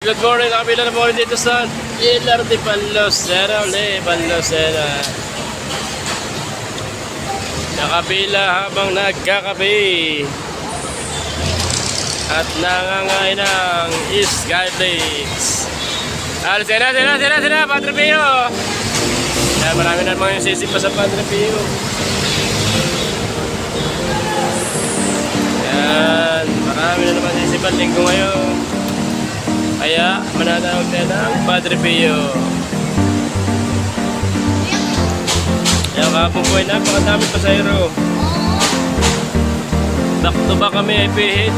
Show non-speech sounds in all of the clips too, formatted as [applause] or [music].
Good morning, nakapila na morning dito sa LRT Panlosera uli, Panlosera. Nakapila habang nagkakape. At nangangay ng Skyflakes. Ah, sina, sina, sina, sina, Padre Pio. Yan, marami na mga yung pa sa Padre Pio. Yan, marami na naman sisipan linggo ngayon. Kaya mananawag tayo ng Padre Pio. Kaya kahapon po ay napakadami pasayro. Back to back kami ay pihit.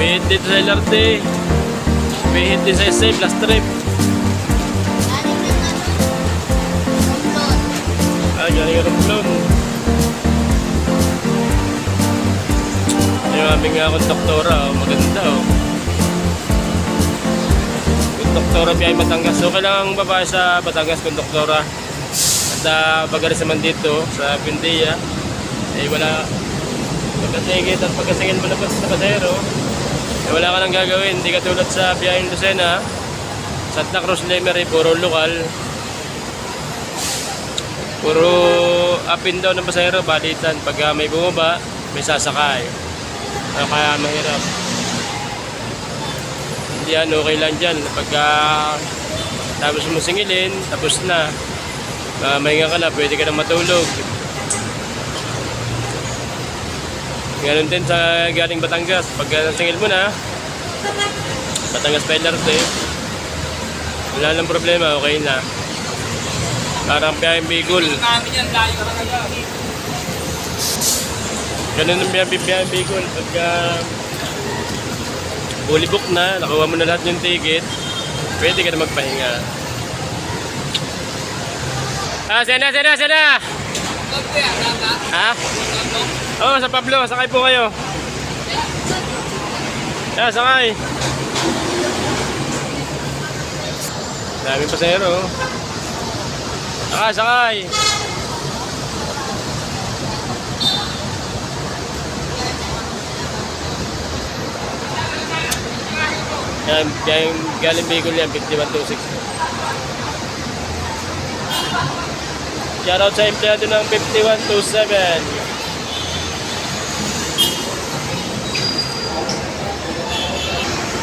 Pihit dito sa LRT. Pihit din sa SA plus trip. Ah, galing yung Yung aming uh, konduktora, oh, maganda oh. Konduktora biyay Batangas. So kailangan babae sa Batangas konduktora. At uh, bagaris naman dito sa Pindia, eh wala pagkasingit at pagkasingit mo pa sa pasero, eh wala ka nang gagawin. Hindi ka tulad sa biyayang Lucena, Santa Cruz Lemery, puro lokal. Puro up and down ng pasahero, balitan. Pag uh, may bumaba, may sasakay. Ah, kaya mahirap. Hindi yan, okay lang dyan. Pagka tapos mo singilin, tapos na. Uh, mahinga ka na, pwede ka na matulog. Ganon din sa galing Batangas. Pagka nasingil mo na, Batangas pa LRT, wala nang problema, okay na. Parang piyayang bigol. namin yan, layo ka talaga. Ganun ang biyahe Bicol. Pagka fully book na, nakuha mo na lahat yung ticket, pwede ka na magpahinga. Ah, sana, sana, sana! Ha? Oo, oh, sa Pablo, sakay po kayo. Yeah, sakay. Dami pasahero. oh. Sakay, sakay. Yan, yan, galing Bicol yan, 5126. Shoutout sa empleyado ng 5127.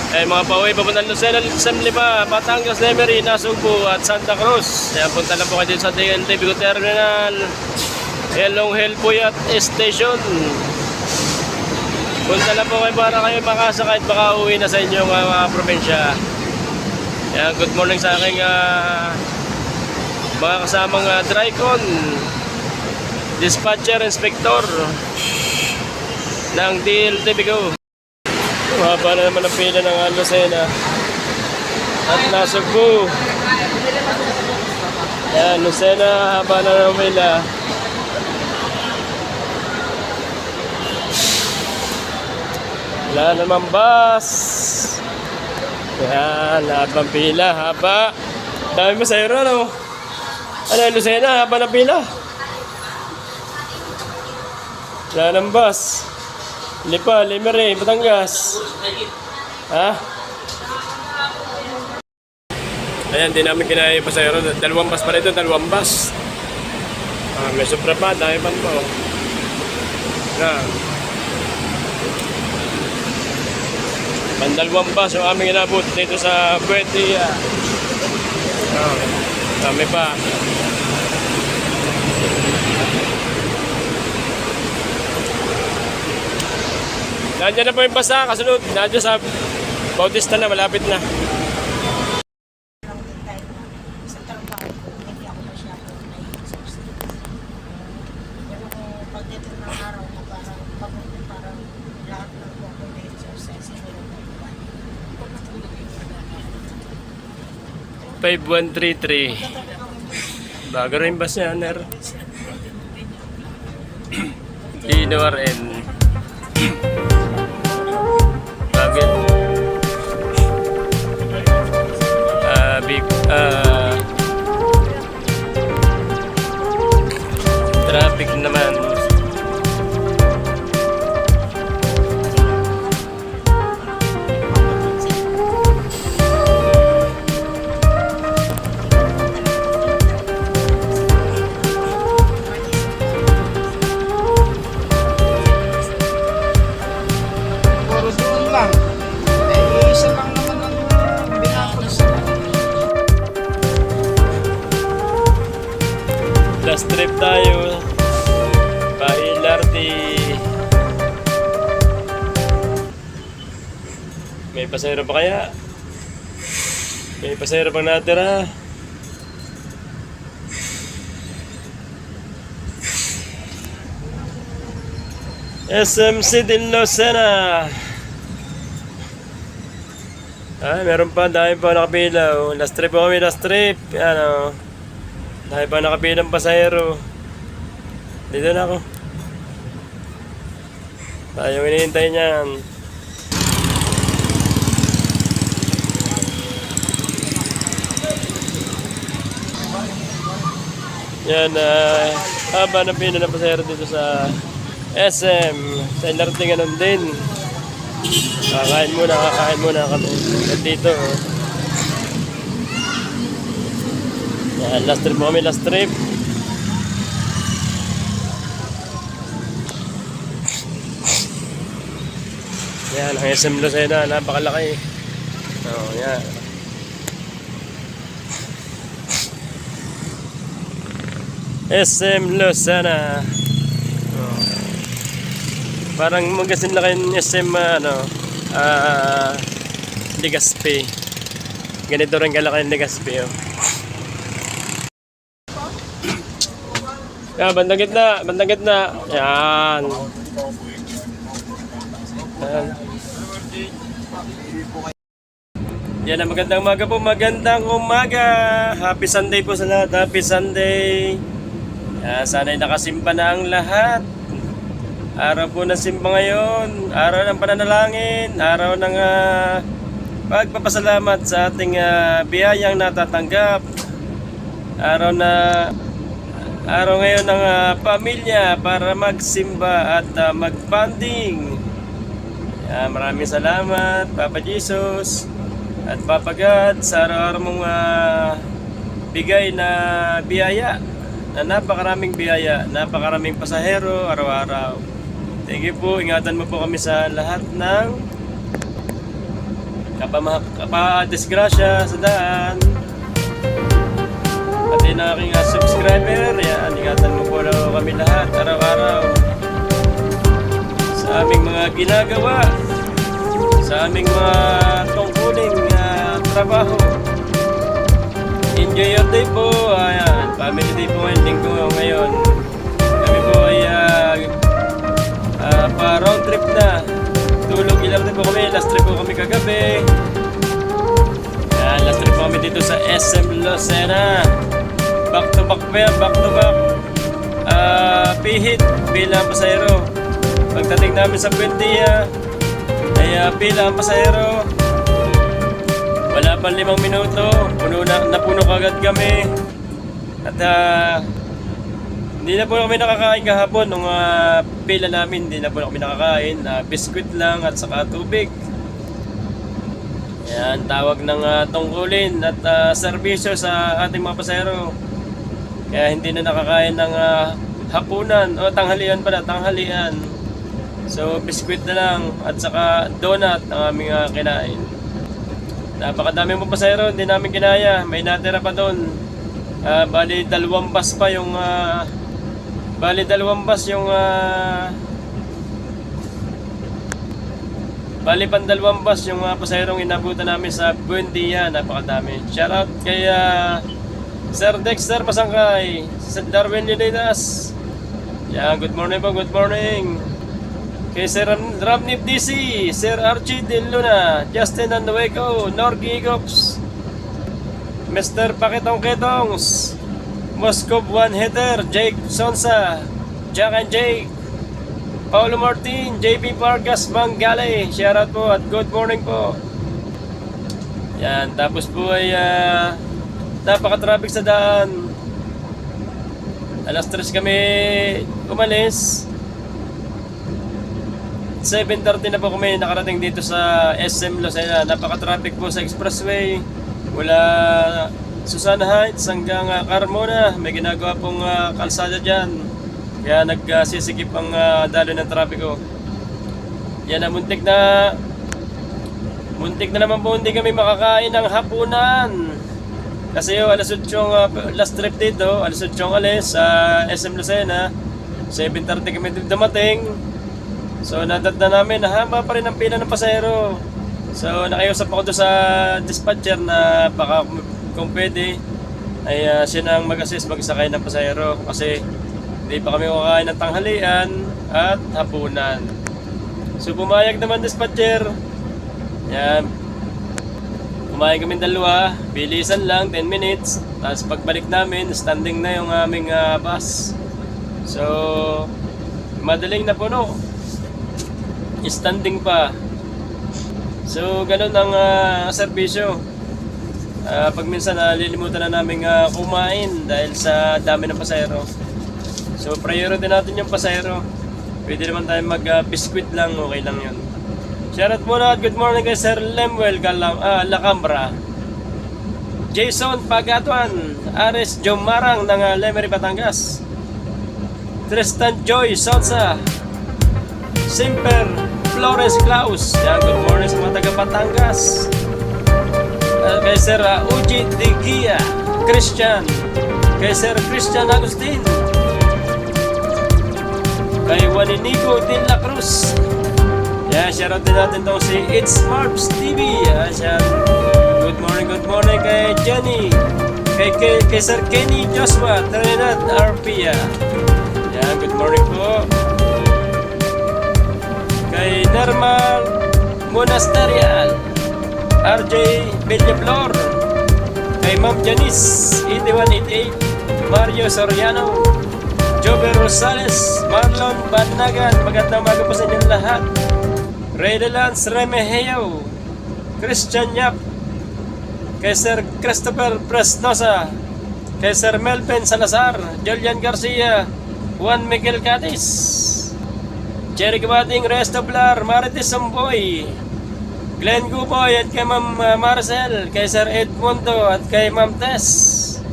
Eh mga pauwi, papuntang Lucena, Sam Lima, Batangas, Lemery, Nasugbu at Santa Cruz. Kaya punta lang po kayo sa DNT Bigo Terminal, Helong Hill Puyat Station. Punta lang po kayo para kayo makasakay at baka uwi na sa inyong uh, probinsya. Kaya good morning sa aking ah, mga kasamang uh, Drycon, Dispatcher Inspector ng DLT Bigo. Mahaba na naman ang pila ng Lucena at Nasugbu. Yan, Lucena, haba na ng pila. Wala naman bus. Yan, lahat ng pila, haba. Dami mo sa'yo no? Ano, Lucena, haba ng pila. Wala nang bus. Lipa, Limere, Batangas. Ha? Ayan, di namin kinaya yung pasayro. Dalawang bus pa rito, dalawang bus. Ah, may supra pa, dami pa po. Na. Pandalawang bus yung aming inabot dito sa Buetia. Ah, dami pa. Nandiyan na po yung basa, kasunod. Nandiyan sa Bautista na, malapit na. sa trabaho ko, hindi ako masyado nai-exhausted. Pero kung pagdating ng araw na parang pagod na parang lahat ng buwan ko na-exercise, hindi ko na 5133. Bago rin bus niya, Ner. DNRN. [clears throat] pasahero pa kaya? May pasahero pang natira? SM City Lucena. Ah, meron pa, dahil pa nakapila. Last trip po kami, last trip. Ano, dahil pa nakapilang pasahero. Dito na ako. Tayo hinihintay niyan. Yan, ah, haba ng pila ng pasahero dito sa SM. Sa LRT ganun din. Kakain muna, kakain muna kami. At dito, oh. Yan, last trip mo kami, last trip. Yan, ang SM Lucena, napakalaki. Oh, yan. SM. Oh. Parang magasin na kayo SM, ah, ano, ah, Legazpi. Ganito rin kalaki ng Legazpi, oh. Yan, bandang gitna, bandang gitna. Yan. Yan. Yan ang magandang umaga po, magandang umaga. Happy Sunday po sa lahat, happy Sunday. Yan, sana'y nakasimba na ang lahat. Araw po ng simba ngayon, araw ng pananalangin, araw ng ah, pagpapasalamat sa ating ah, biyayang natatanggap. Araw na araw ngayon ng ah, pamilya para magsimba at ah, mag-bonding. Yan, maraming salamat, Papa Jesus at Papa God sa araw-araw mong ah, bigay na biyaya na napakaraming biyaya, napakaraming pasahero araw-araw. Thank you po, ingatan mo po kami sa lahat ng kapadisgrasya sa daan. At yun ang aking subscriber, yan, ingatan mo po daw kami lahat araw-araw sa aming mga ginagawa, sa aming mga tungkuling uh, trabaho. Enjoy your day po. Ayan, family day po ngayon, linggo ngayon. Kami po ay ah, ah, pa road trip na. Tulog ilang trip po kami. Last trip po kami kagabi. Ayan, last trip po kami dito sa SM Lucena. Back to back pa back to back. Ah, pihit bilang pasahero. Pagdating namin sa Buendia, ay ah, pila ang pasahero. Wala pang limang minuto, puno na, napuno kagad kami. At ah, hindi na po kami nakakain kahapon nung ah, pila namin, hindi na po kami nakakain. Ah, biskwit lang at saka tubig. Yan, tawag ng ah, tungkulin at ah, serbisyo sa ating mga pasahero. Kaya hindi na nakakain ng ah, hapunan o tanghalian pala, tanghalian. So, biskwit na lang at saka donut ang aming ah, kinain. Napakadami mo pasahero, hindi namin kinaya. May natira pa doon. Ah, bali dalawang bus pa yung ah, bali dalawang bus yung ah, bali pan dalawang bus yung uh, pasahero inabutan namin sa Buendia. Napakadami. Shout out kay ah, Sir Dexter Pasangkay, Sir Darwin Leonidas. Yan, good morning po, good morning. Kay Sir Ram- Ramnip DC, Sir Archie De Luna, Justin Andueco, Norgi Gops, Mr. Pakitong Ketongs, Moscow One Hitter, Jake Sonsa, Jack and Jake, Paulo Martin, JP Vargas Mangale, shoutout po at good morning po. Yan, tapos po ay ah, napaka-traffic sa daan. Alas 3 kami umalis. 7.30 na po kami nakarating dito sa SM Lucena. Napaka-traffic po sa expressway. Mula Susana Heights hanggang ah, Carmona. May ginagawa pong ah, kalsada dyan. Kaya nagsisikip ang ah, dalo ng trapiko. Yan ang muntik na Muntik na naman po hindi kami makakain ng hapunan. Kasi yung alas 8 yung uh, last trip dito, alas 8 yung alis sa SM Lucena. 7.30 kami dumating. So nadat na namin, haba pa rin ang pila ng pasahero. So nakiusap ako doon sa dispatcher na baka kung pwede ay uh, siya na ang mag-assist magsakay ng pasahero kasi hindi pa kami makakain ng tanghalian at hapunan. So pumayag naman dispatcher. Yan. Kumain kami dalawa, bilisan lang, 10 minutes. Tapos pagbalik namin, standing na yung aming ah, bus. So, madaling na puno. Standing pa. So, ganun ang ah, serbisyo. Ah, pag minsan nalilimutan na namin ah, kumain dahil sa dami ng pasahero. So, priority natin yung pasahero. Pwede naman tayo mag-biscuit lang, okay lang yun. Shoutout muna at good morning kay Sir Lemuel Galam, ah, Lacambra. Jason Pagatuan, Ares Jomarang ng uh, Lemery, Batangas. Tristan Joy Sosa, Simper Flores Claus. Yan, good morning sa mga taga Batangas. Uh, kay Sir uh, Uji Digia Christian. Kay Sir Christian Agustin. Kay Juaninigo de la Cruz. Yan, shoutout din natin tong si It's Marps TV. Yan, siya. Good morning, good morning kay Jenny. Kay, kay, kay Sir Kenny Joshua, Trinidad Arpia. Yan, good morning po. Normal Monasterial. RJ Villaflor. Kay Ma'am Janice, 8188. Mario Soriano. Jover Rosales, Marlon Banagan, magandang umaga po sa inyong lahat. Redelance Remeheo, Christian Yap, kay Sir Christopher Presnosa, kay Sir Melvin Salazar, Julian Garcia, Juan Miguel Catis, Jerry Gabating, Resto Blar, Marites Samboy, Glenn Guboy at kay Ma'am uh, Marcel, kay Sir Edmundo at kay Ma'am Tess.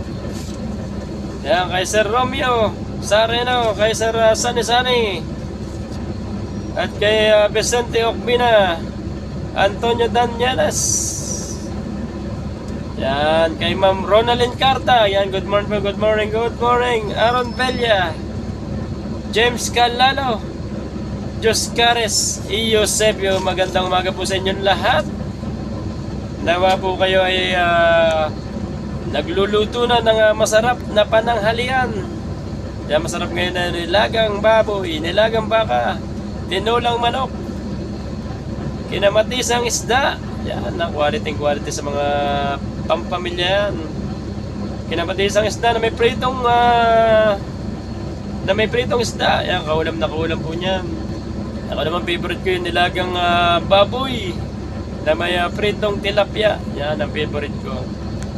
Yan, kay Sir Romeo, Sareno, kay Sir uh, Sani Sani, at kay uh, Vicente Ocbina, Antonio Danyanas. Yan, kay Ma'am Ronaldin Carta. Yan, good morning good morning, good morning. Aaron Bella, James Calalo, Jos Cares, Iyo Sepio. Magandang umaga po sa inyong lahat. Nawa po kayo ay ah, nagluluto na ng ah, masarap na pananghalian. Yan, masarap ngayon na nilagang baboy, nilagang baka, tinulang manok, kinamatisang isda. Yan, na quality quality sa mga pampamilya yan. Kinamatisang isda na may pritong ah, na may pritong isda. Yan, kaulam na kaulam po niyan. Ako naman favorite ko yung nilagang ah, baboy na may ah, pritong tilapia. Yan ang favorite ko.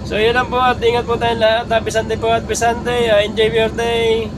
So yun lang po at ingat po tayong lahat. Happy Sunday po at happy Sunday. Ah, enjoy your day.